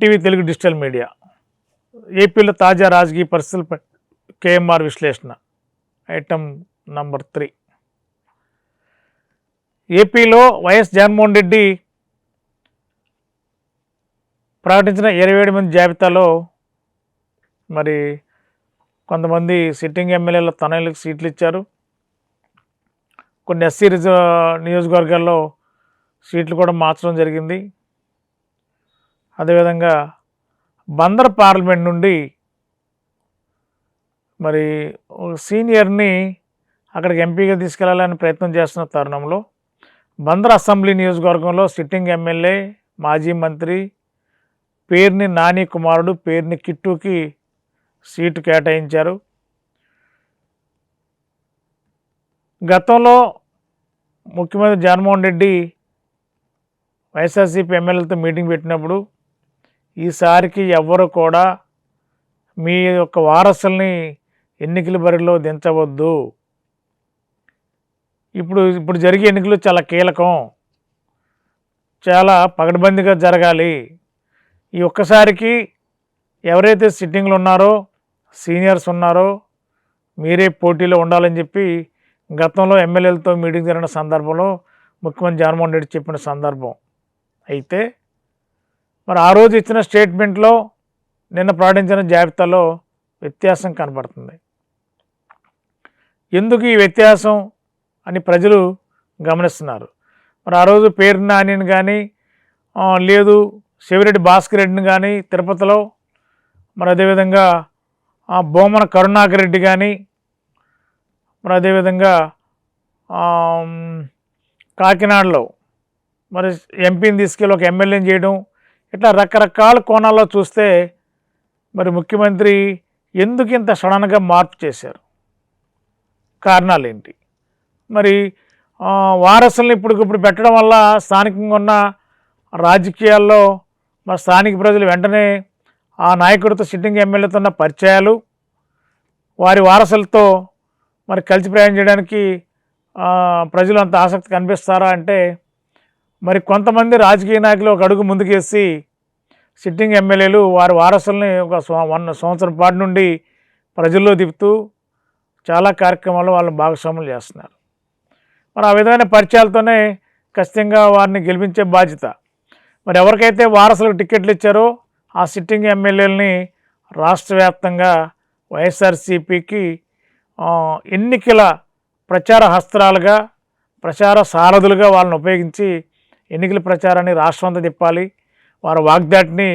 NTV Telugu digital media. ఏపీలో తాజా రాజకీయ పరిస్థితులపై కేఎంఆర్ విశ్లేషణ. Item number three. ఏపీలో వైఎస్ జగన్మోహన్ రెడ్డి ప్రకటించిన ఇరవై ఏడు మంది జాబితాలో మరి కొంతమంది సిట్టింగ్ ఎమ్మెల్యేలు తనయులకు సీట్లు ఇచ్చారు. కొన్ని ఎస్సీ రిజర్వ్ నియోజకవర్గాల్లో సీట్లు కూడా మార్చడం జరిగింది. అదేవిధంగా బందర్ పార్లమెంట్ నుండి మరి సీనియర్ని అక్కడికి ఎంపీగా తీసుకెళ్ళాలని ప్రయత్నం చేస్తున్న తరుణంలో బందర్ అసెంబ్లీ నియోజకవర్గంలో సిట్టింగ్ ఎమ్మెల్యే మాజీ మంత్రి పేరుని నాని కుమారుడు పేర్ని కిట్టుకి సీటు కేటాయించారు. గతంలో ముఖ్యమంత్రి జగన్మోహన్ రెడ్డి వైఎస్ఆర్సీపీ ఎమ్మెల్యేలతో మీటింగ్ పెట్టినప్పుడు ఈసారికి ఎవ్వరు కూడా మీ యొక్క వారసుల్ని ఎన్నికల బరిలో దించవద్దు. ఇప్పుడు ఇప్పుడు జరిగే ఎన్నికలు చాలా కీలకం. చాలా పగడబందిగా జరగాలి. ఈ ఒక్కసారికి ఎవరైతే సిట్టింగ్లు ఉన్నారో సీనియర్స్ ఉన్నారో మీరే పోటీలో ఉండాలని చెప్పి గతంలో ఎమ్మెల్యేలతో మీటింగ్ జరిగిన సందర్భంలో ముఖ్యమంత్రి జగన్మోహన్ రెడ్డి చెప్పిన సందర్భం. అయితే మరి ఆ రోజు ఇచ్చిన స్టేట్మెంట్లో నిన్న ప్రకటించిన జాబితాలో వ్యత్యాసం కనబడుతుంది. ఎందుకు ఈ వ్యత్యాసం అని ప్రజలు గమనిస్తున్నారు. మరి ఆ రోజు పేరు నానిని కానీ లేదు శివిరెడ్డి భాస్కర్ రెడ్డిని కానీ తిరుపతిలో మరి అదేవిధంగా ఆ, బొమ్మన కరుణాకర్ రెడ్డి కానీ మరి అదేవిధంగా కాకినాడలో మరి ఎంపీని తీసుకెళ్ళి ఒక ఎమ్మెల్యేని చేయడం ఇట్లా రకరకాల కోణాల్లో చూస్తే మరి ముఖ్యమంత్రి ఎందుకు ఇంత సడన్గా మార్పు చేశారు? కారణాలు ఏంటి మరి వారసులను వారసుల్ని ఇప్పటికిప్పుడు పెట్టడం వల్ల స్థానికంగా ఉన్న రాజకీయాల్లో మరి స్థానిక ప్రజలు వెంటనే ఆ నాయకుడితో సిట్టింగ్ ఎమ్మెల్యేతో ఉన్న పరిచయాలు వారి వారసులతో మరి కలిసి ప్రయాణం చేయడానికి ప్రజలు అంత ఆసక్తి కనిపిస్తారా అంటే మరి కొంతమంది రాజకీయ నాయకులు ఒక అడుగు ముందుకేసి సిట్టింగ్ ఎమ్మెల్యేలు వారి వారసుల్ని ఒక వన్ సంవత్సరం పాటు నుండి ప్రజల్లో దిపుతూ చాలా కార్యక్రమాలు వాళ్ళని భాగస్వాములు చేస్తున్నారు. మరి ఆ విధమైన పరిచయాలతోనే ఖచ్చితంగా వారిని గెలిపించే బాధ్యత. మరి ఎవరికైతే వారసులకు టికెట్లు ఇచ్చారో ఆ సిట్టింగ్ ఎమ్మెల్యేలని రాష్ట్ర వ్యాప్తంగా వైఎస్ఆర్సీపీకి ఎన్నికల ప్రచార హస్త్రాలుగా ప్రచార సారథులుగా వాళ్ళని ఉపయోగించి ఎన్నికల ప్రచారాన్ని రాష్ట్రం అంతా తిప్పాలి వారి వాగ్దాటిని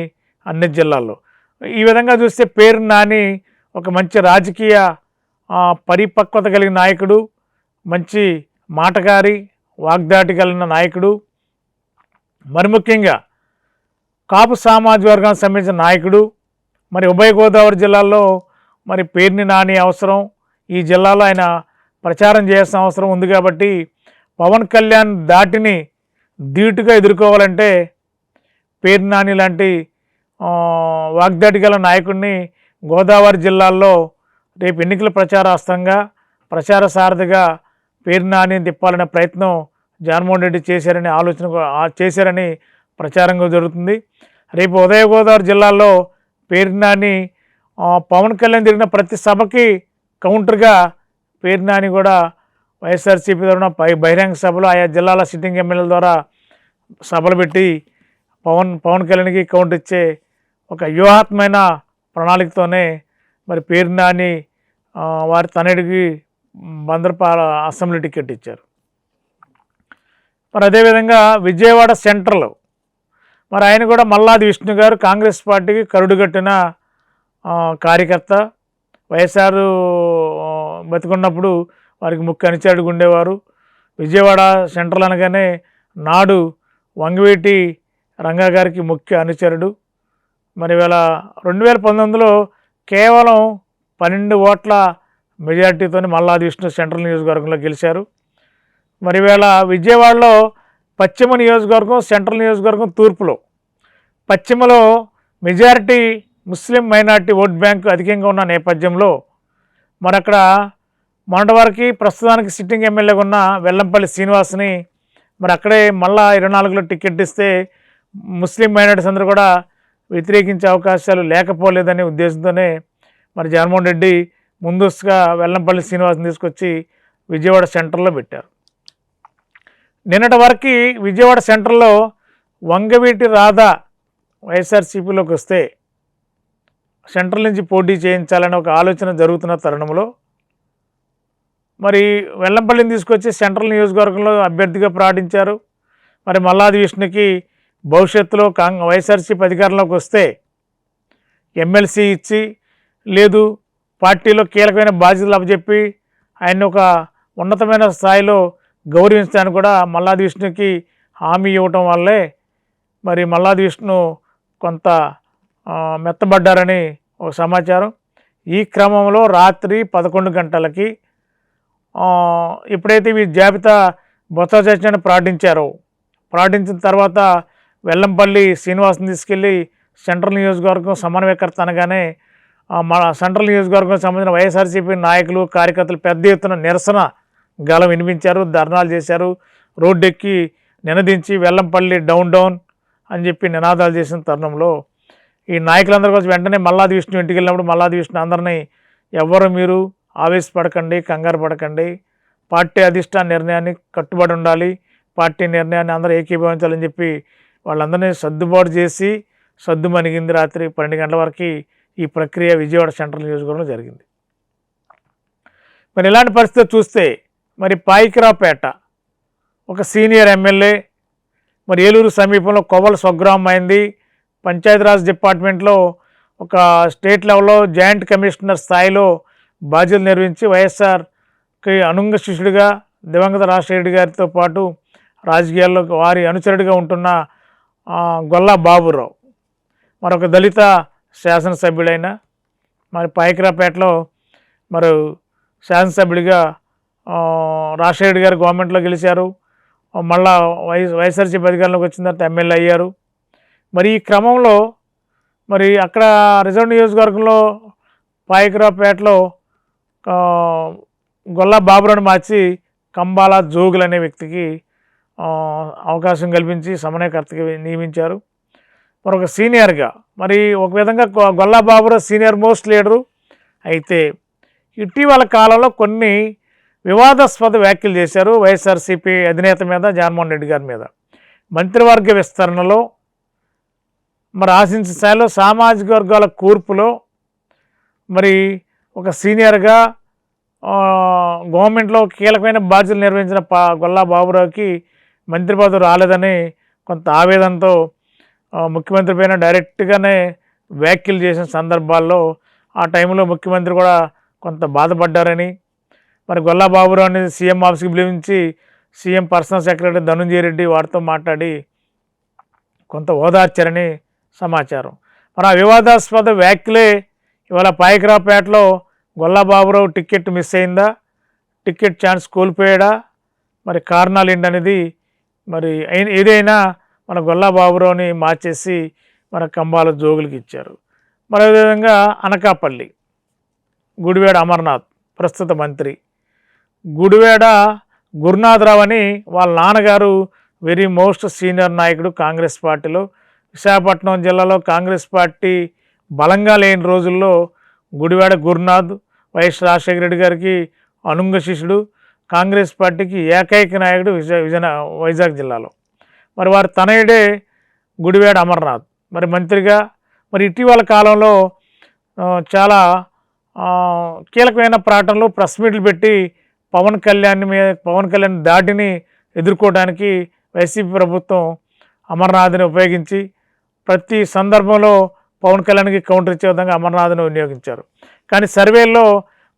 అన్ని జిల్లాల్లో. ఈ విధంగా చూస్తే పేరు నాని ఒక మంచి రాజకీయ పరిపక్వత కలిగిన నాయకుడు మంచి మాటగారి వాగ్దాటి కలిగిన నాయకుడు మరి ముఖ్యంగా కాపు సామాజిక వర్గానికి సంబంధించిన నాయకుడు మరి ఉభయ గోదావరి జిల్లాల్లో మరి పేరుని నాని అవసరం ఈ జిల్లాలో ఆయన ప్రచారం చేయాల్సిన అవసరం ఉంది కాబట్టి పవన్ కళ్యాణ్ దాటిని ధీటుగా ఎదుర్కోవాలంటే పేరు నాని లాంటి వాగ్దాటి గల నాయకుడిని గోదావరి జిల్లాల్లో రేపు ఎన్నికల ప్రచారాస్త్రంగా ప్రచార సారథిగా పేరు నాని తిప్పాలనే ప్రయత్నం జగన్మోహన్ రెడ్డి చేశారని ఆలోచన చేశారని ప్రచారంగా జరుగుతుంది. రేపు ఉదయ గోదావరి జిల్లాలో పేరు నాని పవన్ కళ్యాణ్ జరిగిన ప్రతి సభకి కౌంటర్గా పేరు నాని కూడా వైఎస్ఆర్సీపీ తరఫున పై బహిరంగ సభలు ఆయా జిల్లాల సిట్టింగ్ ఎమ్మెల్యేల ద్వారా సభలు పెట్టి పవన్ పవన్ కళ్యాణ్కి కౌంట్ ఇచ్చే ఒక వ్యూహాత్మైన ప్రణాళికతోనే మరి పేరు నాని వారి తనడికి బందర్పాల అసెంబ్లీ టికెట్ ఇచ్చారు. మరి అదేవిధంగా విజయవాడ సెంట్రల్ మరి ఆయన కూడా మల్లాది విష్ణు గారు కాంగ్రెస్ పార్టీకి కరుడుగట్టిన కార్యకర్త. వైఎస్ఆర్ బతికున్నప్పుడు వారికి ముఖ్య అనుచరుడుగా ఉండేవారు. విజయవాడ సెంట్రల్ అనగానే నాడు వంగవీటి రంగా గారికి ముఖ్య అనుచరుడు మరి వేళ రెండు వేల పంతొమ్మిదిలో కేవలం పన్నెండు ఓట్ల మెజార్టీతో మల్లాది విష్ణు సెంట్రల్ నియోజకవర్గంలో గెలిచారు. మరి వేళ విజయవాడలో పశ్చిమ నియోజకవర్గం సెంట్రల్ నియోజకవర్గం తూర్పులో. పశ్చిమలో majority Muslim minority vote bank అధికంగా ఉన్న నేపథ్యంలో మరక్కడ మొన్నటి వరకు ప్రస్తుతానికి సిట్టింగ్ ఎమ్మెల్యేగా ఉన్న వెల్లంపల్లి శ్రీనివాస్ని మరి అక్కడే మళ్ళా ఇరవై నాలుగులో టికెట్ ఇస్తే ముస్లిం మైనార్టీస్ అందరూ కూడా వ్యతిరేకించే అవకాశాలు లేకపోలేదనే ఉద్దేశంతోనే మరి జగన్మోహన్ రెడ్డి ముందస్తుగా వెల్లంపల్లి శ్రీనివాస్ని తీసుకొచ్చి విజయవాడ సెంటర్లో పెట్టారు. నిన్నటి వరకు విజయవాడ సెంటర్లో వంగవీటి రాధ వైఎస్ఆర్సీపీలోకి వస్తే సెంట్రల్ నుంచి పోటీ చేయించాలనే ఒక ఆలోచన జరుగుతున్న తరుణంలో మరి వెల్లంపల్లిని తీసుకొచ్చి సెంట్రల్ నియోజకవర్గంలో అభ్యర్థిగా ప్రకటించారు. మరి మల్లాది విష్ణుకి భవిష్యత్తులో కాంగ్ వైఎస్ఆర్సీపీ అధికారంలోకి వస్తే ఎమ్మెల్సీ ఇచ్చి లేదు పార్టీలో కీలకమైన బాధ్యతలు అప్పచెప్పి ఆయన ఒక ఉన్నతమైన స్థాయిలో గౌరవించడానికి కూడా మల్లాది విష్ణుకి హామీ ఇవ్వటం వల్లే మరి మల్లాది విష్ణు కొంత మెత్తబడ్డారని ఒక సమాచారం. ఈ క్రమంలో రాత్రి పదకొండు గంటలకి ఎప్పుడైతే ఈ జాబితా బొత్స చర్చని ప్రకటించారో ప్రకటించిన తర్వాత వెల్లంపల్లి శ్రీనివాస్ని తీసుకెళ్ళి సెంట్రల్ నియోజకవర్గం సమన్వయకర్త అనగానే మన సెంట్రల్ నియోజకవర్గం సంబంధించిన వైఎస్ఆర్సీపీ నాయకులు కార్యకర్తలు పెద్ద ఎత్తున నిరసన గలం వినిపించారు ధర్నాలు చేశారు రోడ్డెక్కి నినదించి వెల్లంపల్లి డౌన్ డౌన్ అని చెప్పి నినాదాలు చేసిన తరుణంలో ఈ నాయకులందరి కోసం వెంటనే మల్లాది విష్ణు ఇంటికి వెళ్ళినప్పుడు మల్లాది విష్ణు అందరినీ ఎవ్వరు మీరు? ఆవేశపడకండి కంగారు పడకండి. పార్టీ అధిష్టాన నిర్ణయాన్ని కట్టుబడి ఉండాలి. పార్టీ నిర్ణయాన్ని అందరూ ఏకీభవించాలని చెప్పి వాళ్ళందరినీ సర్దుబాటు చేసి సర్దు మణిగింది రాత్రి పన్నెండు గంటల వరకు ఈ ప్రక్రియ విజయవాడ సెంట్రల్ నియోజకవర్గంలో జరిగింది. మరి ఇలాంటి పరిస్థితి చూస్తే మరి పాయికిరాపేట ఒక సీనియర్ ఎమ్మెల్యే మరి ఏలూరు సమీపంలో కొవ్వల స్వగ్రామం అయింది. పంచాయతీరాజ్ డిపార్ట్మెంట్లో ఒక స్టేట్ లెవెల్లో జాయింట్ కమిషనర్ స్థాయిలో బాధ్యతలు నిర్వహించి వైఎస్ఆర్కి అనుంగ శిష్యుడిగా దివంగత రాజశేఖర గారితో పాటు రాజకీయాల్లో వారి అనుచరుడిగా ఉంటున్న గొల్లా బాబురావు. మరొక దళిత శాసనసభ్యుడైన మరి పైకిరాపేటలో మరి శాసనసభ్యుడిగా రాజశేఖర గారు గవర్నమెంట్లో గెలిచారు. మళ్ళా వై వైఎస్ఆర్సీపీ అధికారంలోకి వచ్చిన తర్వాత ఎమ్మెల్యే అయ్యారు. మరి ఈ క్రమంలో మరి అక్కడ రిజర్వ్ నియోజకవర్గంలో పాయకరావుపేటలో గొల్ల బాబురాను మార్చి కంబాల జోగులు అనే వ్యక్తికి అవకాశం కల్పించి సమన్వయకర్తకి నియమించారు. మరొక సీనియర్గా మరి ఒక విధంగా గొ- Golla Baburao senior most leader అయితే ఇటీవల కాలంలో కొన్ని వివాదాస్పద వ్యాఖ్యలు చేశారు వైఎస్ఆర్సీపీ అధినేత మీద జగన్మోహన్ రెడ్డి గారి మీద. మంత్రివర్గ విస్తరణలో మరి ఆశించిన స్థాయిలో సామాజిక వర్గాల కూర్పులో మరి ఒక సీనియర్గా గవర్నమెంట్లో కీలకమైన బాధ్యతలు నిర్వహించిన పా గొల్లా బాబురావుకి మంత్రి పదవి రాలేదని కొంత ఆవేదనతో ముఖ్యమంత్రి పైన డైరెక్ట్గానే వ్యాఖ్యలు చేసిన సందర్భాల్లో ఆ టైంలో ముఖ్యమంత్రి కూడా కొంత బాధపడ్డారని. మరి గొల్లా అనేది సీఎం ఆఫీస్కి పిలిపించి CM personal secretary Dhanunjaya Reddy వారితో మాట్లాడి కొంత ఓదార్చారని సమాచారం. మరి ఆ వివాదాస్పద వ్యాఖ్యలే ఇవాళ పాయకరాపేటలో గొల్లబాబురావు టికెట్ మిస్ అయిందా? టికెట్ ఛాన్స్ కోల్పోయాడా? మరి కారణాలు ఏంటనేది మరి అయిన ఏదైనా మన గొల్లబాబురావుని మార్చేసి మన కంబాల జోగులకి ఇచ్చారు. మరి అదేవిధంగా అనకాపల్లి గుడివేడ అమర్నాథ్ ప్రస్తుత మంత్రి. గుడివేడ గురునాథరావు అని వాళ్ళ నాన్నగారు వెరీ మోస్ట్ సీనియర్ నాయకుడు కాంగ్రెస్ పార్టీలో. విశాఖపట్నం జిల్లాలో కాంగ్రెస్ పార్టీ బలంగా లేని రోజుల్లో గుడివాడ గురునాథ్ వైఎస్ రాజశేఖర రెడ్డి గారికి అనుంగ శిష్యుడు కాంగ్రెస్ పార్టీకి ఏకైక నాయకుడు విజయ విజయ వైజాగ్ జిల్లాలో. మరి వారు తనయుడే గుడివాడ అమర్నాథ్. మరి మంత్రిగా మరి ఇటీవల కాలంలో చాలా కీలకమైన ప్రకటనలు ప్రెస్ మీట్లు పెట్టి పవన్ కళ్యాణ్ మీద పవన్ కళ్యాణ్ దాటిని ఎదుర్కోవడానికి వైసీపీ ప్రభుత్వం అమర్నాథ్ని ఉపయోగించి ప్రతి సందర్భంలో పవన్ కళ్యాణ్కి కౌంటర్ ఇచ్చే విధంగా అమర్నాథ్ని వినియోగించారు. కానీ సర్వేల్లో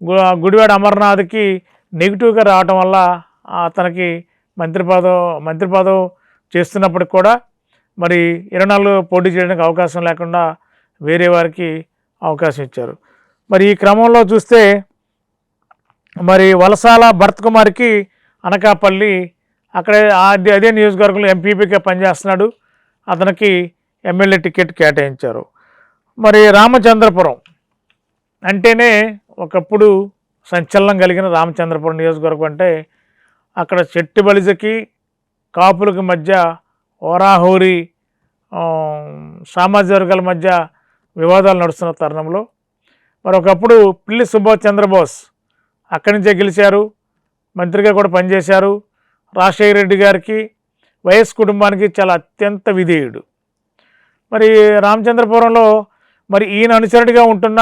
గు- గుడివాడ అమర్నాథ్కి నెగిటివ్గా రావటం వల్ల అతనికి మంత్రి పదం మంత్రి పదం చేస్తున్నప్పటికి కూడా మరి ఇరవై నాలుగు పోటీ చేయడానికి అవకాశం లేకుండా వేరే వారికి అవకాశం ఇచ్చారు. మరి ఈ క్రమంలో చూస్తే మరి వలసాల భరత్ కుమార్కి అనకాపల్లి అక్కడే అదే అదే నియోజకవర్గంలో ఎంపీపీగా పనిచేస్తున్నాడు. అతనికి ఎమ్మెల్యే టికెట్ కేటాయించారు. మరి రామచంద్రపురం అంటేనే ఒకప్పుడు సంచలనం కలిగిన రామచంద్రపురం నియోజకవర్గం అంటే అక్కడ చెట్టు బలిజకి కాపులకి మధ్య ఓరాహోరి సామాజిక వర్గాల మధ్య వివాదాలు నడుస్తున్న తరుణంలో మరి ఒకప్పుడు పిల్లి సుభాష్ చంద్రబోస్ అక్కడి నుంచే గెలిచారు మంత్రిగా కూడా పనిచేశారు. రాజశేఖర రెడ్డి గారికి వైఎస్ కుటుంబానికి చాలా అత్యంత విధేయుడు. మరి రామచంద్రపురంలో మరి ఈయన అనుచరుడిగా ఉంటున్న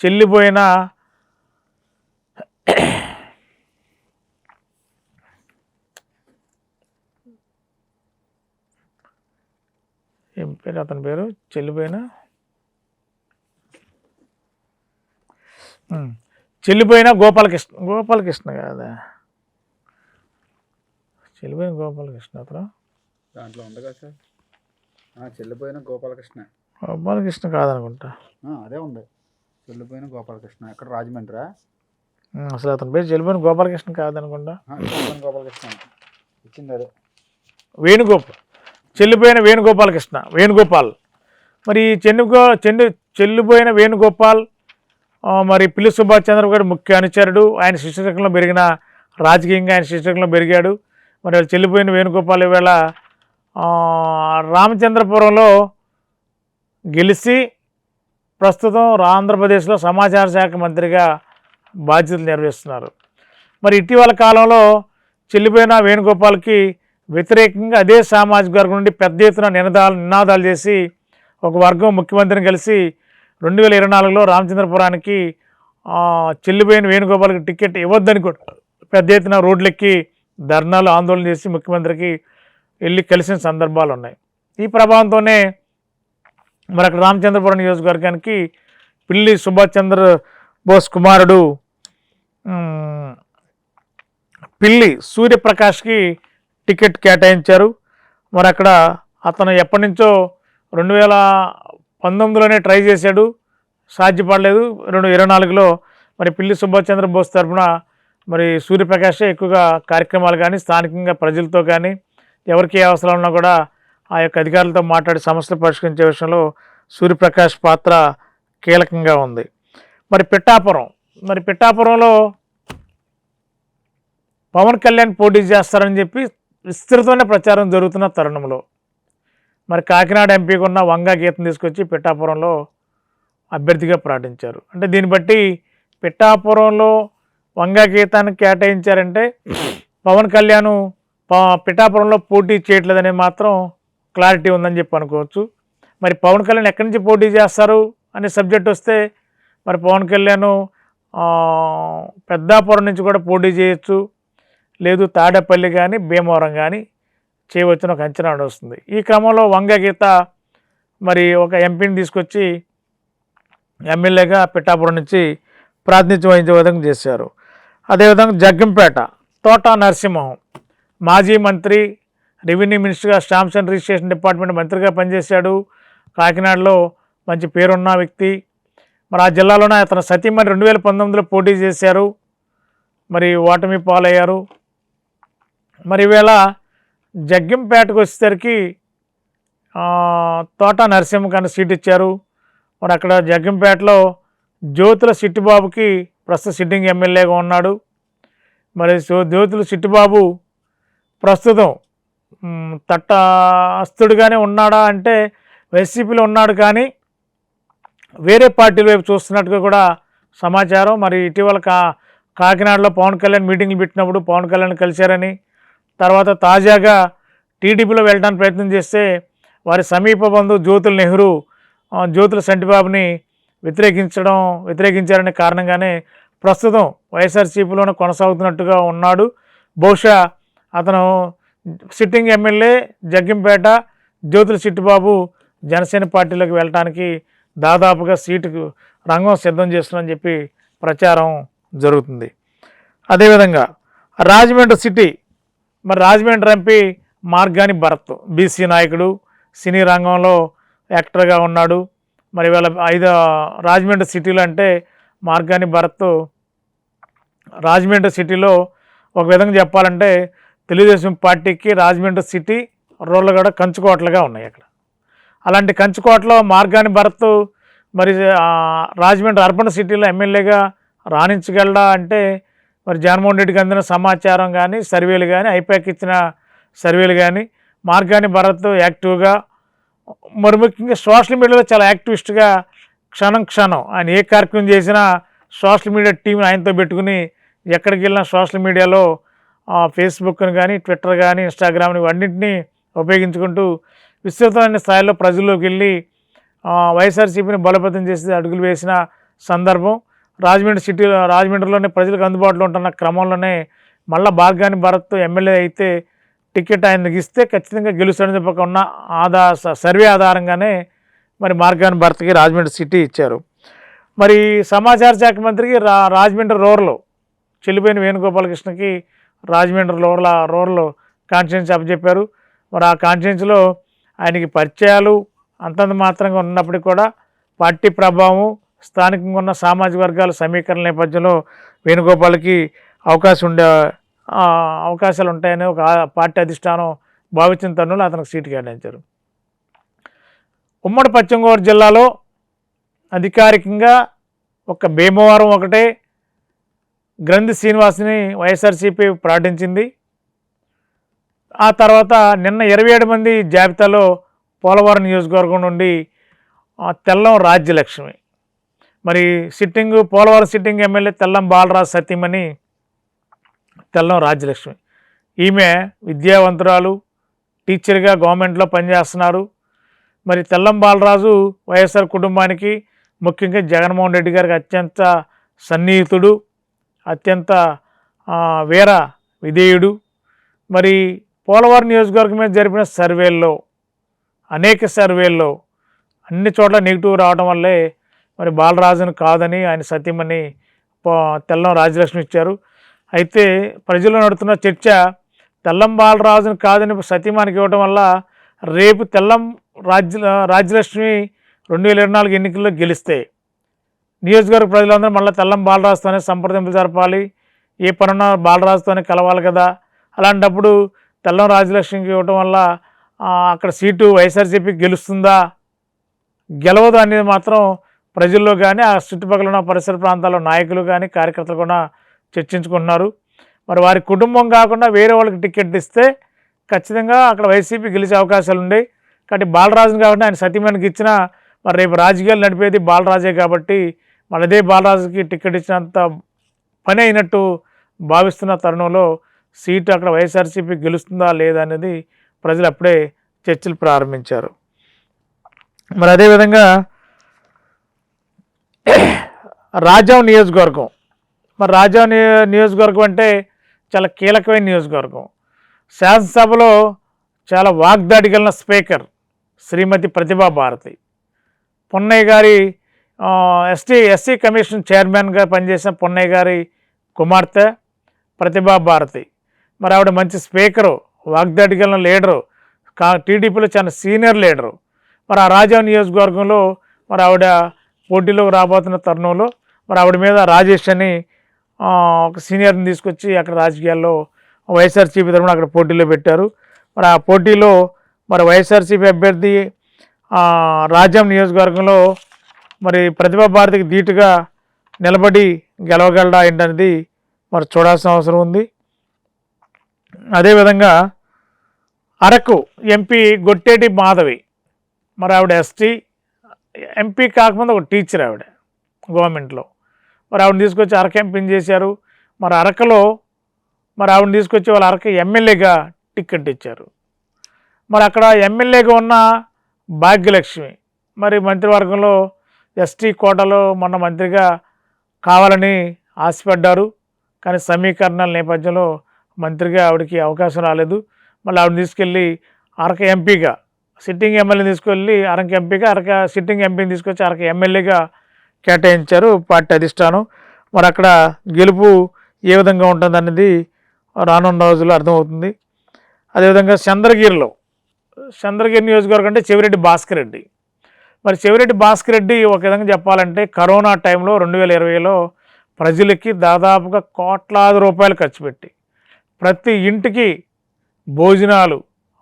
చెల్లిపోయిన ఏం పేరు? అతని పేరు? చెల్లిపోయిన. చెల్లిపోయిన గోపాలకృష్ణ. గోపాలకృష్ణ కాదా? చెల్లిపోయిన గోపాలకృష్ణ అతను? దాంట్లో ఉంది కదా సార్. చెల్లిపోయిన గోపాలకృష్ణ. గోపాలకృష్ణ కాదనుకుంటా. అదే ఉంది. చెల్లిపోయిన గోపాలకృష్ణ. ఎక్కడ రాజమండ్రా అసలు అతని పేరు చెల్లిపోయిన గోపాలకృష్ణ కాదనుకుంటా. గోపాలకృష్ణ. ఇచ్చింది అదే. వేణుగోపాల్ చెల్లిపోయిన వేణుగోపాలకృష్ణ వేణుగోపాల్. మరి ఈ చెన్నుగో చెన్ను చెల్లిపోయిన వేణుగోపాల్ మరి పిల్లి సుభాష్ చంద్ర గారు ముఖ్య అనుచరుడు. ఆయన శిష్యశకంలో పెరిగిన రాజకీయంగా ఆయన శిష్యశకంలో పెరిగాడు. మరి వాళ్ళు చెల్లిపోయిన వేణుగోపాల్ ఈవేళ రామచంద్రపురంలో గెలిచి ప్రస్తుతం ఆంధ్రప్రదేశ్లో సమాచార శాఖ మంత్రిగా బాధ్యతలు నిర్వహిస్తున్నారు. మరి ఇటీవల కాలంలో చెల్లిపోయిన వేణుగోపాల్కి వ్యతిరేకంగా అదే సామాజిక వర్గం నుండి పెద్ద ఎత్తున నినాదాలు నినాదాలు చేసి ఒక వర్గం ముఖ్యమంత్రిని కలిసి రెండు వేల ఇరవై నాలుగులో రామచంద్రపురానికి చెల్లిపోయిన వేణుగోపాల్కి టికెట్ ఇవ్వద్దని కూడా పెద్ద ఎత్తున రోడ్లెక్కి ధర్నాలు ఆందోళన చేసి ముఖ్యమంత్రికి వెళ్ళి కలిసిన సందర్భాలు ఉన్నాయి ఈ ప్రభావంతోనే మరి అక్కడ రామచంద్రపురం నియోజకవర్గానికి పిల్లి సుభాష్ చంద్ర బోస్ కుమారుడు పిల్లి సూర్యప్రకాష్కి టికెట్ కేటాయించారు. మరి అక్కడ అతను ఎప్పటి నుంచో రెండు వేల పంతొమ్మిదిలోనే ట్రై చేశాడు. సాధ్యపడలేదు. రెండు ఇరవై నాలుగులో మరి పిల్లి సుభాష్ చంద్ర బోస్ తరఫున మరి సూర్యప్రకాష్ ఎక్కువగా కార్యక్రమాలు కానీ స్థానికంగా ప్రజలతో కానీ ఎవరికి ఏ అవసరం ఉన్నా కూడా ఆ యొక్క అధికారులతో మాట్లాడి సమస్యలు పరిష్కరించే విషయంలో సూర్యప్రకాష్ పాత్ర కీలకంగా ఉంది. మరి పిట్టాపురం మరి పిట్టాపురంలో పవన్ కళ్యాణ్ పోటీ చేస్తారని చెప్పి విస్తృతమైన ప్రచారం జరుగుతున్న తరుణంలో. మరి కాకినాడ ఎంపీకి ఉన్న వంగా గీతం తీసుకొచ్చి పిట్టాపురంలో అభ్యర్థిగా ప్రకటించారు. అంటే దీన్ని బట్టి పిట్టాపురంలో వంగా గీతాన్ని కేటాయించారంటే పవన్ కళ్యాణ్ పిఠాపురంలో పోటీ చేయట్లేదని మాత్రం క్లారిటీ ఉందని చెప్పి అనుకోవచ్చు. మరి పవన్ కళ్యాణ్ ఎక్కడి నుంచి పోటీ చేస్తారు అనే సబ్జెక్ట్ వస్తే మరి పవన్ కళ్యాణ్ పెద్దాపురం నుంచి కూడా పోటీ చేయొచ్చు. లేదు తాడేపల్లి కానీ భీమవరం కానీ చేయవచ్చని ఒక అంచనా వస్తుంది ఈ క్రమంలో వంగ గీత మరి ఒక ఎంపీని తీసుకొచ్చి ఎమ్మెల్యేగా పిఠాపురం నుంచి ప్రాతినిధ్యం వహించే విధంగా చేశారు. అదేవిధంగా జగ్గంపేట తోట నరసింహం మాజీ మంత్రి రెవెన్యూ మినిస్టర్గా స్టాంప్స్ అండ్ రిజిస్ట్రేషన్ డిపార్ట్మెంట్ మంత్రిగా పనిచేశాడు. కాకినాడలో మంచి పేరున్న వ్యక్తి. మరి ఆ జిల్లాలోనే అతను సతీమణి రెండు వేల పంతొమ్మిదిలో పోటీ చేశారు. మరి ఓటమి పాలయ్యారు. మరి ఈవేళ జగ్గంపేటకు వచ్చేసరికి తోట నరసింహకి సీట్ ఇచ్చారు. మరి అక్కడ జగ్గంపేటలో జ్యోతుల సిట్టిబాబుకి ప్రస్తుత సిట్టింగ్ ఎమ్మెల్యేగా ఉన్నాడు. మరి జ్యోతుల సిట్టిబాబు ప్రస్తుతం మ్, ఉన్నాడా అంటే వైసీపీలో ఉన్నాడు కానీ వేరే పార్టీల వైపు చూస్తున్నట్టుగా కూడా సమాచారం. మరి ఇటీవల కా కాకినాడలో పవన్ కళ్యాణ్ మీటింగ్లు పెట్టినప్పుడు పవన్ కళ్యాణ్ కలిశారని తర్వాత తాజాగా టీడీపీలో వెళ్ళడానికి ప్రయత్నం చేస్తే వారి సమీప బంధువు జ్యోతుల నెహ్రూ జ్యోతుల సంటిబాబుని వ్యతిరేకించడం వ్యతిరేకించారనే కారణంగానే ప్రస్తుతం వైఎస్ఆర్సీపీలోనే కొనసాగుతున్నట్టుగా ఉన్నాడు. బహుశా అతను సిట్టింగ్ ఎమ్మెల్యే జగ్గంపేట జ్యోతుల చిట్టిబాబు జనసేన పార్టీలోకి వెళ్ళటానికి దాదాపుగా సీటుకు రంగం సిద్ధం చేస్తున్నారని చెప్పి ప్రచారం జరుగుతుంది. అదేవిధంగా రాజమండ్రి సిటీ మరి రాజమండ్రి ఎంపీ మార్గాని భరత్ బీసీ నాయకుడు సినీ రంగంలో యాక్టర్గా ఉన్నాడు. మరి వాళ్ళ ఐదు రాజమండ్రి సిటీలో అంటే మార్గాని భరత్ రాజమండ్రి సిటీలో ఒక విధంగా చెప్పాలంటే తెలుగుదేశం పార్టీకి రాజమండ్రి సిటీ రోళ్ళగడ కంచుకోటలుగా ఉన్నాయి అక్కడ. అలాంటి కంచుకోటలో మార్గాని భరత్ మరి రాజమండ్రి అర్బన్ సిటీలో ఎమ్మెల్యేగా రాణించగలడా అంటే మరి జగన్మోహన్ రెడ్డికి అందిన సమాచారం కానీ సర్వేలు కానీ ఐపాక్ ఇచ్చిన సర్వేలు కానీ మార్గాని భరత్ యాక్టివ్గా మరి ముఖ్యంగా సోషల్ మీడియాలో చాలా యాక్టివిస్ట్గా క్షణం క్షణం ఆయన ఏ కార్యక్రమం చేసినా సోషల్ మీడియా టీం ఆయనతో పెట్టుకుని ఎక్కడికి వెళ్ళినా సోషల్ మీడియాలో ఫేస్బుక్ని కానీ ట్విట్టర్ కానీ ఇన్స్టాగ్రామ్ని ఇవన్నింటినీ ఉపయోగించుకుంటూ విస్తృతమైన స్థాయిలో ప్రజల్లోకి వెళ్ళి వైఎస్ఆర్సీపీని బలోపేతం చేసి అడుగులు వేసిన సందర్భం రాజమండ్రి సిటీలో రాజమండ్రిలోనే ప్రజలకు అందుబాటులో ఉంటున్న క్రమంలోనే మళ్ళా భాగ్యాని భరత్ ఎమ్మెల్యే అయితే టికెట్ ఆయనకి ఇస్తే ఖచ్చితంగా గెలుస్తాడని చెప్పక ఉన్న ఆధార సర్వే ఆధారంగానే మరి మార్గాని భరత్కి రాజమండ్రి సిటీ ఇచ్చారు. మరి సమాచార శాఖ మంత్రికి రా రాజమండ్రి రోర్లో చెల్లిపోయిన వేణుగోపాలకృష్ణకి రాజమండ్రి రూరల్ రూరల్ కాన్స్టిట్యున్సీ అప్పచెప్పారు మరి ఆ కాన్స్టిట్యున్సీలో ఆయనకి పరిచయాలు అంతంత మాత్రంగా ఉన్నప్పటికీ కూడా పార్టీ ప్రభావం స్థానికంగా ఉన్న సామాజిక వర్గాల సమీకరణ నేపథ్యంలో వేణుగోపాల్కి అవకాశం ఉండే అవకాశాలు ఉంటాయని ఒక పార్టీ అధిష్టానం భావించిన తరుణంలో అతనికి సీటు కేటాయించారు. ఉమ్మడి పశ్చిమ గోదావరి జిల్లాలో అధికారికంగా ఒక భీమవరం ఒకటే గ్రంథి శ్రీనివాస్ని వైఎస్ఆర్సీపీ ప్రకటించింది ఆ తర్వాత నిన్న ఇరవై ఏడు మంది జాబితాలో పోలవరం నియోజకవర్గం నుండి తెల్లం రాజ్యలక్ష్మి. మరి sitting Polavaram sitting MLA Tellam Balaraju సతీమణి తెల్లం రాజ్యలక్ష్మి. ఈమె విద్యావంతురాలు టీచర్గా గవర్నమెంట్లో పనిచేస్తున్నారు. మరి తెల్లం బాలరాజు వైఎస్ఆర్ కుటుంబానికి ముఖ్యంగా జగన్మోహన్ రెడ్డి గారికి అత్యంత సన్నిహితుడు. అత్యంత వీర విధేయుడు. మరి పోలవరం నియోజకవర్గం మీద జరిపిన సర్వేల్లో అనేక సర్వేల్లో అన్ని చోట్ల నెగిటివ్ రావడం వల్లే మరి బాలరాజును కాదని ఆయన సత్యమని పో- తెల్లం రాజలక్ష్మి ఇచ్చారు. అయితే ప్రజల్లో నడుతున్న చర్చ తెల్లం బాలరాజును కాదని సతీమానికి ఇవ్వడం వల్ల రేపు తెల్లం రాజ్య రాజ్యలక్ష్మి రెండు వేల ఇరవై నాలుగు ఎన్నికల్లో గెలిస్తే నియోజకవర్గ ప్రజలందరూ మళ్ళీ తెల్లం బాలరాజుతోనే సంప్రదింపులు జరపాలి. ఏ పనున్నా బాలరాజుతోనే కలవాలి కదా. అలాంటప్పుడు తెల్లం రాజలక్ష్మికి ఇవ్వటం వల్ల అక్కడ సీటు వైఎస్ఆర్సీపీకి గెలుస్తుందా? గెలవదు అనేది మాత్రం ప్రజల్లో కానీ ఆ చుట్టుపక్కల ఉన్న పరిసర ప్రాంతాల్లో నాయకులు కానీ కార్యకర్తలు కూడా చర్చించుకుంటున్నారు. మరి వారి కుటుంబం కాకుండా వేరే వాళ్ళకి టికెట్ ఇస్తే ఖచ్చితంగా అక్కడ వైసీపీ గెలిచే అవకాశాలు ఉన్నాయి. కాబట్టి బాలరాజుని కాబట్టి ఆయన సతీమణికి ఇచ్చిన మరి రేపు రాజకీయాలు నడిపేది బాలరాజే కాబట్టి మళ్ళదే బాలరాజుకి టికెట్ ఇచ్చినంత పని అయినట్టు భావిస్తున్న తరుణంలో సీటు అక్కడ వైఎస్ఆర్సీపీ గెలుస్తుందా లేదా అనేది ప్రజలు అప్పుడే చర్చలు ప్రారంభించారు. మరి అదేవిధంగా రాజాం నియోజకవర్గం. మరి రాజాం నియోజకవర్గం అంటే చాలా కీలకమైన నియోజకవర్గం. శాసనసభలో చాలా వాగ్దాడి కలిగిన స్పీకర్ శ్రీమతి ప్రతిభా భారతి. పొన్నయ్య గారి ఎస్టీ ఎస్సీ కమిషన్ చైర్మన్గా పనిచేసిన పొన్నయ్య గారి కుమార్తె ప్రతిభా భారతి. మరి ఆవిడ మంచి స్పీకరు వాగ్దాడి లీడరు కా టీడీపీలో చాలా సీనియర్ లీడరు. మరి ఆ రాజా నియోజకవర్గంలో మరి ఆవిడ పోటీలోకి రాబోతున్న తరుణంలో మరి ఆవిడ మీద రాజేష్ అని ఒక సీనియర్ని తీసుకొచ్చి అక్కడ రాజకీయాల్లో వైఎస్ఆర్సీపీ తరఫున అక్కడ పోటీలో పెట్టారు. మరి ఆ పోటీలో మరి వైఎస్ఆర్సీపీ అభ్యర్థి రాజం నియోజకవర్గంలో మరి ప్రతిభా భారతికి ధీటుగా నిలబడి గెలవగలడా ఏంటనేది మరి చూడాల్సిన అవసరం ఉంది. అదేవిధంగా అరకు ఎంపీ గొట్టేటి మాధవి మరి ఆవిడ ఎస్టీ ఎంపీ కాకముందు ఒక టీచర్ ఆవిడ గవర్నమెంట్లో. మరి ఆవిడ తీసుకొచ్చి అరకు ఎంపీని చేశారు. మరి అరకలో మరి ఆవిడ తీసుకొచ్చి వాళ్ళ అరకు ఎమ్మెల్యేగా టికెట్ ఇచ్చారు. మరి అక్కడ ఎమ్మెల్యేగా ఉన్న భాగ్యలక్ష్మి మరి మంత్రివర్గంలో ఎస్టీ కోటలో మొన్న మంత్రిగా కావాలని ఆశపడ్డారు. కానీ సమీకరణాల నేపథ్యంలో మంత్రిగా ఆవిడకి అవకాశం రాలేదు. మళ్ళీ ఆవిడని తీసుకెళ్ళి అరక ఎంపీగా సిట్టింగ్ ఎమ్మెల్యేని తీసుకెళ్ళి అరక ఎంపీగా అరక సిట్టింగ్ ఎంపీని తీసుకొచ్చి అరక ఎమ్మెల్యేగా కేటాయించారు పార్టీ అధిష్టానం. మరి అక్కడ గెలుపు ఏ విధంగా ఉంటుంది అనేది రానున్న రోజుల్లో అర్థమవుతుంది. అదేవిధంగా చంద్రగిరిలో చంద్రగిరి నియోజకవర్గం అంటే చెవిరెడ్డి భాస్కర్ రెడ్డి. మరి చెవిరెడ్డి భాస్కర్ రెడ్డి ఒక విధంగా చెప్పాలంటే కరోనా టైంలో రెండు వేల ఇరవైలో ప్రజలకి దాదాపుగా కోట్లాది రూపాయలు ఖర్చు పెట్టి ప్రతి ఇంటికి భోజనాలు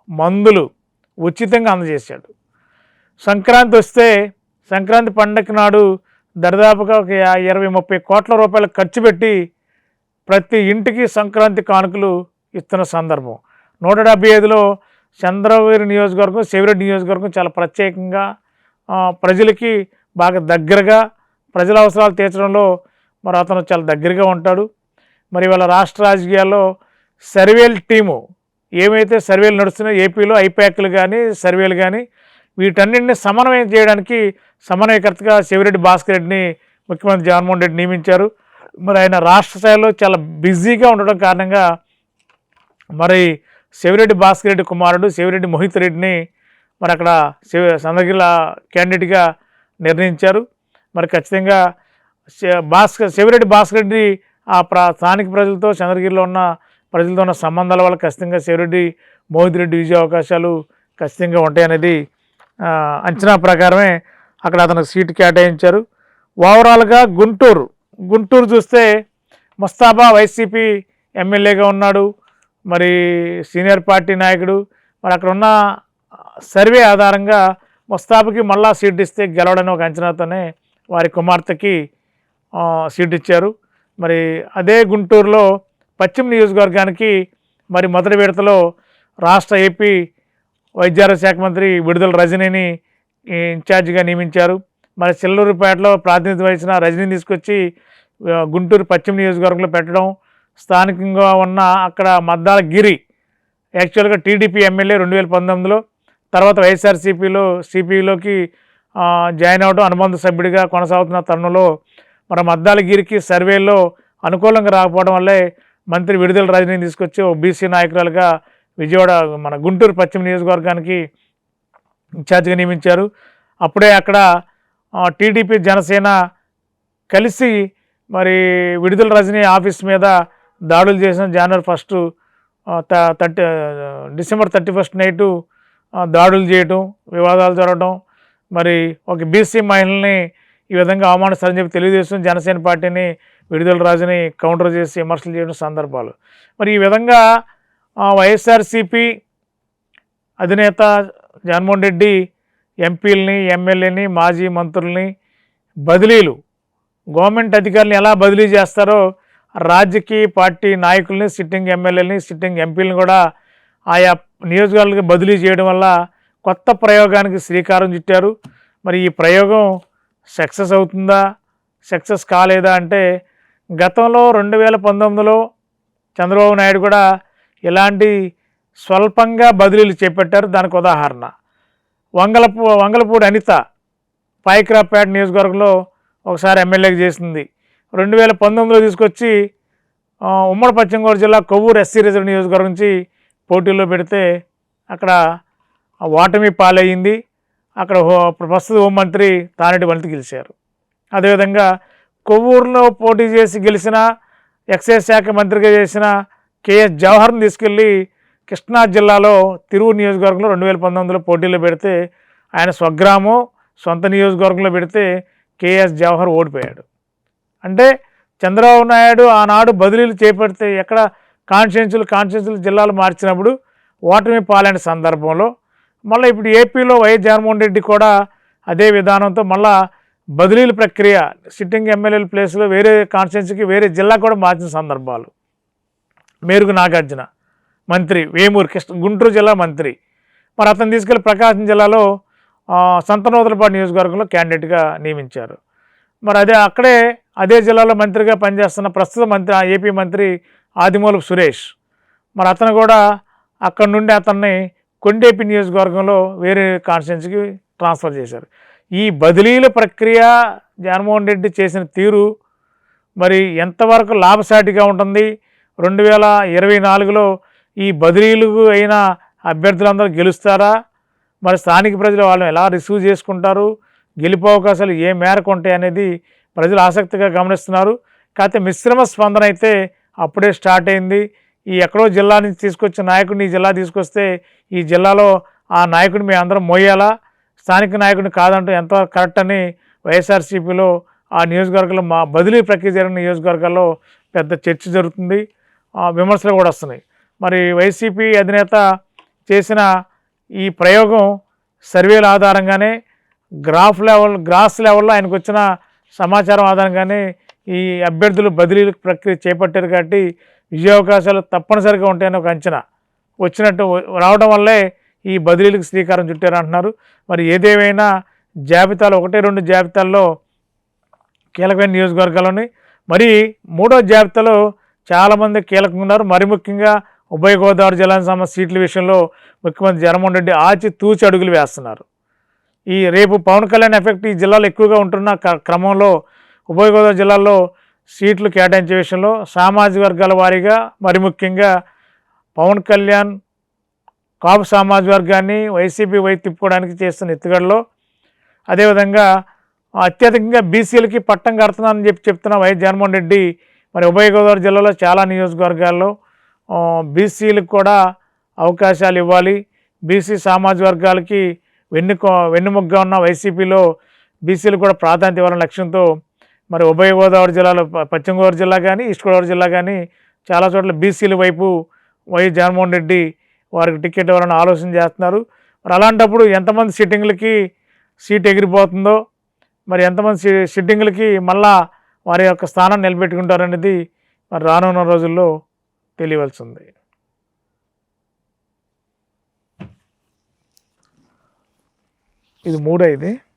మందులు ఉచితంగా అందజేశాడు. సంక్రాంతి వస్తే సంక్రాంతి పండగ నాడు దరిదాపుగా ఒక ఇరవై ముప్పై కోట్ల రూపాయలు ఖర్చు పెట్టి ప్రతి ఇంటికి సంక్రాంతి కానుకలు ఇస్తున్న సందర్భం. నూట డెబ్బై ఐదులో చంద్రగిరి నియోజకవర్గం శివరెడ్డి నియోజకవర్గం చాలా ప్రత్యేకంగా ప్రజలకి బాగా దగ్గరగా ప్రజల అవసరాలు తీర్చడంలో మరి అతను చాలా దగ్గరగా ఉంటాడు. మరి ఇవాళ రాష్ట్ర రాజకీయాల్లో సర్వేల్ టీము ఏమైతే సర్వేలు నడుస్తున్నాయో ఏపీలో ఐప్యాక్లు కానీ సర్వేలు కానీ వీటన్నింటినీ సమన్వయం చేయడానికి సమన్వయకర్తగా శివరెడ్డి భాస్కర్ రెడ్డిని ముఖ్యమంత్రి జగన్మోహన్ రెడ్డి నియమించారు. మరి ఆయన రాష్ట్ర స్థాయిలో చాలా బిజీగా ఉండడం కారణంగా మరి శివరెడ్డి భాస్కర్ రెడ్డి కుమారుడు శివరెడ్డి మోహిత్ రెడ్డిని మరి అక్కడ చంద్రగిరిల క్యాండిడేట్గా నిర్ణయించారు. మరి ఖచ్చితంగా శ- భాస్కర్ శివిరెడ్డి భాస్కర్ రెడ్డి ఆ ప్రా స్థానిక ప్రజలతో చంద్రగిరిలో ఉన్న ప్రజలతో ఉన్న సంబంధాల వల్ల ఖచ్చితంగా శివరెడ్డి మోహిత్ రెడ్డి విజయ అవకాశాలు ఖచ్చితంగా ఉంటాయనేది అంచనా ప్రకారమే అక్కడ అతనికి సీటు కేటాయించారు. ఓవరాల్గా గుంటూరు గుంటూరు చూస్తే ముస్తాబా వైసీపీ ఎమ్మెల్యేగా ఉన్నాడు. మరి సీనియర్ పార్టీ నాయకుడు. మరి అక్కడ ఉన్న సర్వే ఆధారంగా ముస్తాబుకి మళ్ళా సీట్ ఇస్తే గెలవడని ఒక అంచనాతోనే వారి కుమార్తెకి సీట్ ఇచ్చారు. మరి అదే గుంటూరులో పశ్చిమ నియోజకవర్గానికి మరి మొదటి విడతలో రాష్ట్ర ఏపీ వైద్యారోగ్య శాఖ మంత్రి విడుదల రజనీని ఇన్ఛార్జిగా నియమించారు. మరి చిల్లూరుపేటలో ప్రాతినిధ్యం వహించిన రజనీని తీసుకొచ్చి గుంటూరు పశ్చిమ నియోజకవర్గంలో పెట్టడం స్థానికంగా ఉన్న అక్కడ మద్దాల గిరి యాక్చువల్గా టీడీపీ ఎమ్మెల్యే రెండు వేల పంతొమ్మిదిలో తర్వాత వైఎస్ఆర్సీపీలో సిపిలోకి జాయిన్ అవడం అనుబంధ సభ్యుడిగా కొనసాగుతున్న తరుణంలో మన మద్దాలగిరికి సర్వేలో అనుకూలంగా రాకపోవడం వల్లే మంత్రి విడుదల రజనీని తీసుకొచ్చి ఓ బీసీ నాయకురాలుగా విజయవాడ మన గుంటూరు పశ్చిమ నియోజకవర్గానికి ఇన్ఛార్జిగా నియమించారు. అప్పుడే అక్కడ టీడీపీ జనసేన కలిసి మరి విడుదల రజనీ ఆఫీస్ మీద దాడులు చేసిన జనవరి first thirty December thirty first night దాడులు చేయటం వివాదాలు జరగడం మరి ఒక బీసీ మహిళల్ని ఈ విధంగా అవమానిస్తారని చెప్పి తెలుగుదేశం జనసేన పార్టీని విడుదల రాజుని కౌంటర్ చేసి విమర్శలు చేయడం సందర్భాలు. మరి ఈ విధంగా వైఎస్ఆర్సీపీ అధినేత జగన్మోహన్ రెడ్డి ఎంపీలని ఎమ్మెల్యేని మాజీ మంత్రుల్ని బదిలీలు గవర్నమెంట్ అధికారులను ఎలా బదిలీ చేస్తారో రాజకీయ పార్టీ నాయకుల్ని సిట్టింగ్ ఎమ్మెల్యేలని సిట్టింగ్ ఎంపీలను కూడా ఆయా నియోజకవర్గాలకు బదిలీ చేయడం వల్ల కొత్త ప్రయోగానికి శ్రీకారం చుట్టారు. మరి ఈ ప్రయోగం సక్సెస్ అవుతుందా? సక్సెస్ కాలేదా? అంటే గతంలో రెండు వేల పంతొమ్మిదిలో చంద్రబాబు నాయుడు కూడా ఇలాంటి స్వల్పంగా బదిలీలు చేపట్టారు. దానికి ఉదాహరణ. వంగలపూ వంగలపూడి అనిత పాయిక్రాపేట నియోజకవర్గంలో ఒకసారి ఎమ్మెల్యేకి చేసింది. రెండు వేల పంతొమ్మిదిలో తీసుకొచ్చి ఉమ్మడి పశ్చిమ గోదావరి జిల్లా కొవ్వూరు ఎస్సీ రిజర్వ్ నియోజకవర్గం నుంచి పోటీల్లో పెడితే అక్కడ ఓటమి పాలయ్యింది. అక్కడ ప్రస్తుత హోంమంత్రి తానేటి వనిత గెలిచారు. అదేవిధంగా కొవ్వూరులో పోటీ చేసి గెలిచిన ఎక్సైజ్ శాఖ మంత్రిగా చేసిన కేఎస్ జవహర్ని తీసుకెళ్ళి కృష్ణా జిల్లాలో తిరువురు నియోజకవర్గంలో రెండు వేల పంతొమ్మిదిలో పోటీలో పెడితే ఆయన స్వగ్రామం సొంత నియోజకవర్గంలో పెడితే కేఎస్ జవహర్ ఓడిపోయాడు. అంటే చంద్రబాబు నాయుడు ఆనాడు బదిలీలు చేపడితే ఎక్కడ కాన్స్టిట్యున్సీలు కాన్స్టిట్యున్సీలు జిల్లాలు మార్చినప్పుడు ఓటమి పాలైన సందర్భంలో మళ్ళీ ఇప్పుడు ఏపీలో వైఎస్ జగన్మోహన్ రెడ్డి కూడా అదే విధానంతో మళ్ళా బదిలీల ప్రక్రియ సిట్టింగ్ ఎమ్మెల్యేల ప్లేస్లో వేరే కాన్స్టిట్యున్సీకి వేరే జిల్లా కూడా మార్చిన సందర్భాలు. మేరుగు నాగార్జున మంత్రి వేమూరు కృష్ణ గుంటూరు జిల్లా మంత్రి. మరి అతను తీసుకెళ్ళి ప్రకాశం జిల్లాలో ఆ, సంతనోదలపాడు నియోజకవర్గంలో క్యాండిడేట్గా నియమించారు. మరి అదే అక్కడే అదే జిల్లాలో మంత్రిగా పనిచేస్తున్న ప్రస్తుత మంత్రి ఏపీ మంత్రి ఆదిమూలపు సురేష్. మరి అతను కూడా అక్కడ నుండి అతన్ని కొండేపి నియోజకవర్గంలో వేరే కాన్స్టిట్యున్సీకి ట్రాన్స్ఫర్ చేశారు. ఈ బదిలీల ప్రక్రియ జగన్మోహన్ రెడ్డి చేసిన తీరు మరి ఎంతవరకు లాభసాటిగా ఉంటుంది? రెండు వేల ఇరవై నాలుగులో ఈ బదిలీలు అయిన అభ్యర్థులందరూ గెలుస్తారా? మరి స్థానిక ప్రజలు వాళ్ళని ఎలా రిసీవ్ చేసుకుంటారు? గెలుపు అవకాశాలు ఏ మేరకు ఉంటాయి అనేది ప్రజలు ఆసక్తిగా గమనిస్తున్నారు. కాకపోతే మిశ్రమ స్పందన అయితే అప్పుడే స్టార్ట్ అయింది. ఈ ఎక్కడో జిల్లా నుంచి తీసుకొచ్చిన నాయకుడిని ఈ జిల్లా తీసుకొస్తే ఈ జిల్లాలో ఆ నాయకుడిని మేము అందరం మోయాలా? స్థానిక నాయకుడిని కాదంటూ ఎంత కరెక్ట్ అని వైఎస్ఆర్సీపీలో ఆ నియోజకవర్గంలో మా బదిలీ ప్రక్రియ జరిగిన నియోజకవర్గాల్లో పెద్ద చర్చ జరుగుతుంది. ఆ విమర్శలు కూడా వస్తున్నాయి. మరి వైసీపీ అధినేత చేసిన ఈ ప్రయోగం సర్వేల ఆధారంగానే గ్రాఫ్ లెవెల్ గ్రాస్ లెవెల్లో ఆయనకు వచ్చిన సమాచారం ఆధారంగానే ఈ అభ్యర్థులు బదిలీ ప్రక్రియ చేపట్టారు కాబట్టి విజయావకాశాలు తప్పనిసరిగా ఉంటాయని ఒక అంచనా. వచ్చినట్టు రావడం వల్లే ఈ బదిలీలకు శ్రీకారం చుట్టారు అంటున్నారు. మరి ఏదేమైనా జాబితాలో ఒకటి రెండు జాబితాల్లో కీలకమైన నియోజకవర్గాలని మరి మూడో జాబితాలో చాలామంది కీలకంగా ఉన్నారు. మరి ముఖ్యంగా ఉభయ గోదావరి జిల్లాకు సంబంధించిన సీట్ల విషయంలో ముఖ్యమంత్రి జగన్మోహన్ రెడ్డి ఆచి తూచి అడుగులు వేస్తున్నారు. ఈ రేపు పవన్ కళ్యాణ్ ఎఫెక్ట్ ఈ జిల్లాలో ఎక్కువగా ఉంటున్న క- క్రమంలో ఉభయ గోదావరి జిల్లాలో సీట్లు కేటాయించే విషయంలో సామాజిక వర్గాల వారీగా మరి ముఖ్యంగా పవన్ కళ్యాణ్ కాపు సామాజిక వర్గాన్ని వైసీపీ వైపు తిప్పుకోవడానికి చేస్తున్న ఎత్తుగడలో అదేవిధంగా అత్యధికంగా బీసీలకి పట్టం కడుతున్నానని చెప్పి చెప్తున్న వైఎస్ జగన్మోహన్ రెడ్డి మరి ఉభయ గోదావరి జిల్లాలో చాలా నియోజకవర్గాల్లో బీసీలకు కూడా అవకాశాలు ఇవ్వాలి. బీసీ సామాజిక వర్గాలకి వెన్నుకో వెన్నుముగ్గా ఉన్న వైసీపీలో బీసీలకు కూడా ప్రాధాన్యత ఇవ్వాలనే లక్ష్యంతో మరి ఉభయ గోదావరి జిల్లాలో పశ్చిమ గోదావరి జిల్లా కానీ ఈస్ట్ గోదావరి జిల్లా కానీ చాలా చోట్ల బీసీల వైపు వైఎస్ జగన్మోహన్ రెడ్డి వారికి టికెట్ ఇవ్వాలని ఆలోచన చేస్తున్నారు. మరి అలాంటప్పుడు ఎంతమంది సిట్టింగ్లకి సీట్ ఎగిరిపోతుందో మరి ఎంతమంది సిట్టింగ్లకి మళ్ళా వారి యొక్క స్థానం నిలబెట్టుకుంటారనేది మరి రానున్న రోజుల్లో తెలియవలసి ఉంది ఇది మూడో ఇది.